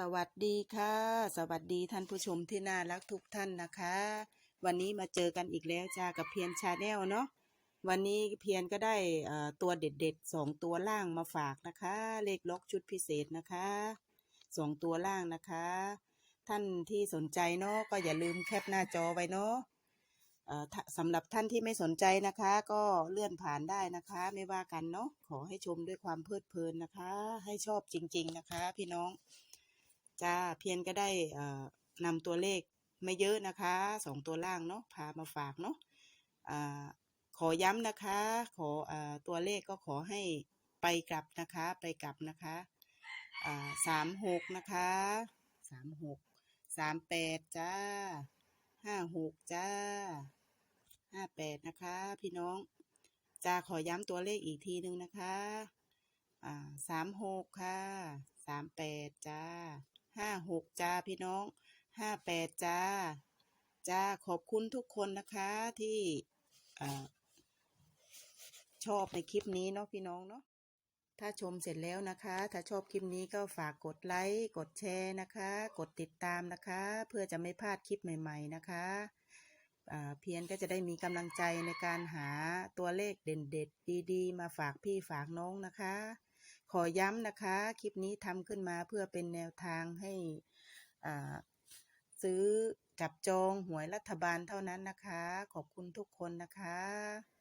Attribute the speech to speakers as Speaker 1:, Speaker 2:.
Speaker 1: สวัสดีค่ะ สวัสดีท่านผู้ชมที่น่ารักทุกท่านนะคะ วันนี้มาเจอกันอีกแล้วจ้ากับเพียนชาแนลเนาะวันนี้เพียนก็ได้ตัวเด็ดๆสองตัวล่างมาฝากนะคะ เลขล็อกชุดพิเศษนะคะสองตัวล่างนะคะ ท่านที่สนใจเนาะก็อย่าลืมแคปหน้าจอไว้เนาะสำหรับท่านที่ไม่สนใจนะคะ ก็เลื่อนผ่านได้นะคะ ไม่ว่ากันเนาะขอให้ชมด้วยความเพลิดเพลินนะคะ ให้ชอบจริง ๆ นะคะ พี่น้อง จ้าเพียนก็ได้นำตัวเลขไม่เยอะนะคะสองตัวล่างเนาะพามาฝากเนาะอ่าขอย้ำนะคะ ขออตัวเลขก็ขอให้ไปกลับนะคะ ไปกลับนะคะสามหกนะคะสามหกสามแปดจ้าห้าหกจ้าห้าแปดนะคะ พี่น้องจ้าขอย้ำตัวเลขอีกทีหนึ่งนะคะสามหกค่ะสามแปดจ้า ห้าหกจ้าพี่น้องห้าแปดจ้า จ้าขอบคุณทุกคนนะคะที่อชอบในคลิปนี้เนาะพี่น้องเนาะถ้าชมเสร็จแล้วนะคะ ถ้าชอบคลิปนี้ก็ฝากกดไลค์ กดแชร์นะคะ กดติดตามนะคะ เพื่อจะไม่พลาดคลิปใหม่ๆนะคะเพียนก็จะได้มีกำลังใจในการหาตัวเลขเด่นๆดีๆ มาฝากพี่ฝากน้องนะคะ ขอย้ำนะคะ คลิปนี้ทำขึ้นมาเพื่อเป็นแนวทางให้ซื้อจับจองหวยรัฐบาลเท่านั้นนะคะ ขอบคุณทุกคนนะคะ